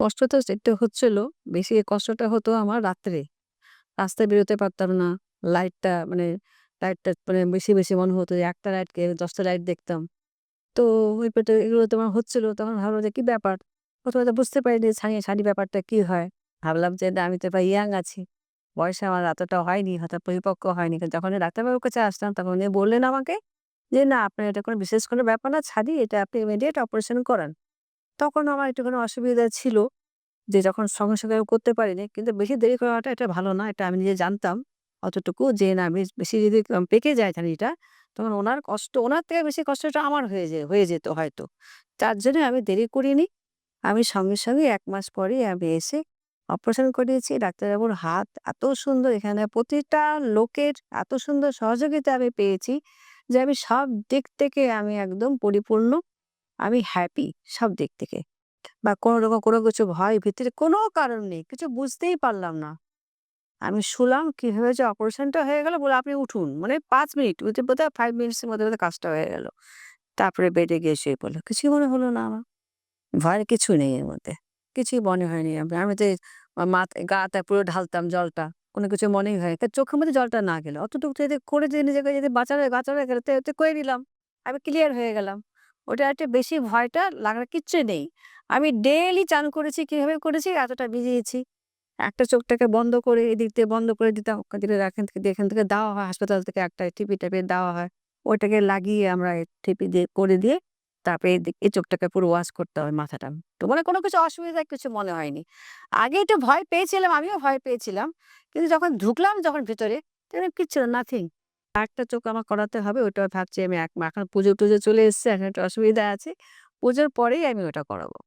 কষ্ট তো একটু হচ্ছিল। বেশি কষ্টটা হতো আমার রাত্রে। রাস্তায় বেরোতে পারতাম না। লাইটটা মানে লাইটটা মানে বেশি, বেশি মনে হতো যে একটা লাইটকে ১০ টা লাইট দেখতাম। তো ওই পেটে এগুলো তো আমার হচ্ছিল। তখন ভাবলাম যে কি ব্যাপার? ১ম এ তো বুঝতে পারিনি ছানি ছানি ব্যাপারটা কি হয়? ভাবলাম যে না আমি তো এবার ইয়াং আছি। বয়স আমার এতটা হয়নি, হয়তো পরিপক্ক হয়নি। কিন্তু যখন ডাক্তারবাবুর কাছে আসলাম তখন উনি বললেন আমাকে যে, "না আপনার এটা কোনো বিশেষ কোনো ব্যাপার না ছাদি এটা আপনি ইমিডিয়েট অপারেশন করান।" তখন আমার একটুখানি অসুবিধা ছিল যে যখন সঙ্গে, সঙ্গে করতে পারিনি। কিন্তু বেশি দেরি করাটা এটা ভালো না। এটা আমি নিজে জানতাম অতটুকু যে না আমি বেশি যদি পেকে যায় এটা তখন ওনার কষ্ট ওনার থেকে বেশি কষ্টটা আমার হয়ে যে হয়ে যেত হয়তো। তার জন্য আমি দেরি করিনি। আমি সঙ্গে, সঙ্গে এক মাস পরেই আমি এসে অপারেশন করিয়েছি। ডাক্তারবাবুর হাত এত সুন্দর এখানে প্রতিটা লোকের এত সুন্দর সহযোগিতা আমি পেয়েছি যে আমি সব দিক থেকে আমি একদম পরিপূর্ণ। আমি হ্যাপি সব দিক থেকে। বা কোনো রকম কোনো কিছু ভয় ভীতির কোনো কারণ নেই। কিছু বুঝতেই পারলাম না। আমি শুলাম কীভাবে যে অপারেশনটা হয়ে গেল বলে "আপনি উঠুন।" মানে পাঁচ মিনিট উঠে বোধহয় ফাইভ মিনিটসের মধ্যে, মধ্যে কাজটা হয়ে গেল। তারপরে বেডে গিয়ে শুয়ে পড়লাম। কিছুই মনে হলো না আমার। ভয়ের কিছু নেই এর মধ্যে। কিছুই মনে হয়নি। আমি তো আ মাথ গাটা পুরো ঢালতাম জলটা। কোনো কিছু মনেই হয় তা চোখের মধ্যে জলটা না গেলে অতটুকু যদি করে যদি নিজেকে যদি বাঁচানো বাঁচানো গেলে তো করে নিলাম। আমি ক্লিয়ার হয়ে গেলাম। ওটা একটু বেশি ভয়টা লাগার কিচ্ছু নেই। আমি ডেইলি চান করেছি। কীভাবে করেছি? এতটা ভিজিয়েছি। একটা চোখটাকে বন্ধ করে এদিক দিয়ে বন্ধ করে দিতাম। দিলে এখান থেকে এখান থেকে দেওয়া হয় হাসপাতাল থেকে একটা টিপি টাইপের দেওয়া হয়। ওইটাকে লাগিয়ে আমরা টিপি দিয়ে করে দিয়ে তারপরে এই চোখটাকে পুরো ওয়াশ করতে হয় মাথাটা। তো মানে কোনো কিছু অসুবিধা কিছু মনে হয়নি। আগে একটু ভয় পেয়েছিলাম, আমিও ভয় পেয়েছিলাম। কিন্তু যখন ঢুকলাম যখন ভেতরে তখন কিচ্ছু নাথিং। আরেকটা চোখ আমার করাতে হবে ওটা ভাবছি আমি এক এখন পুজো-টুজো চলে এসছে, এখন একটা অসুবিধা আছে। পুজোর পরেই আমি ওটা করাবো।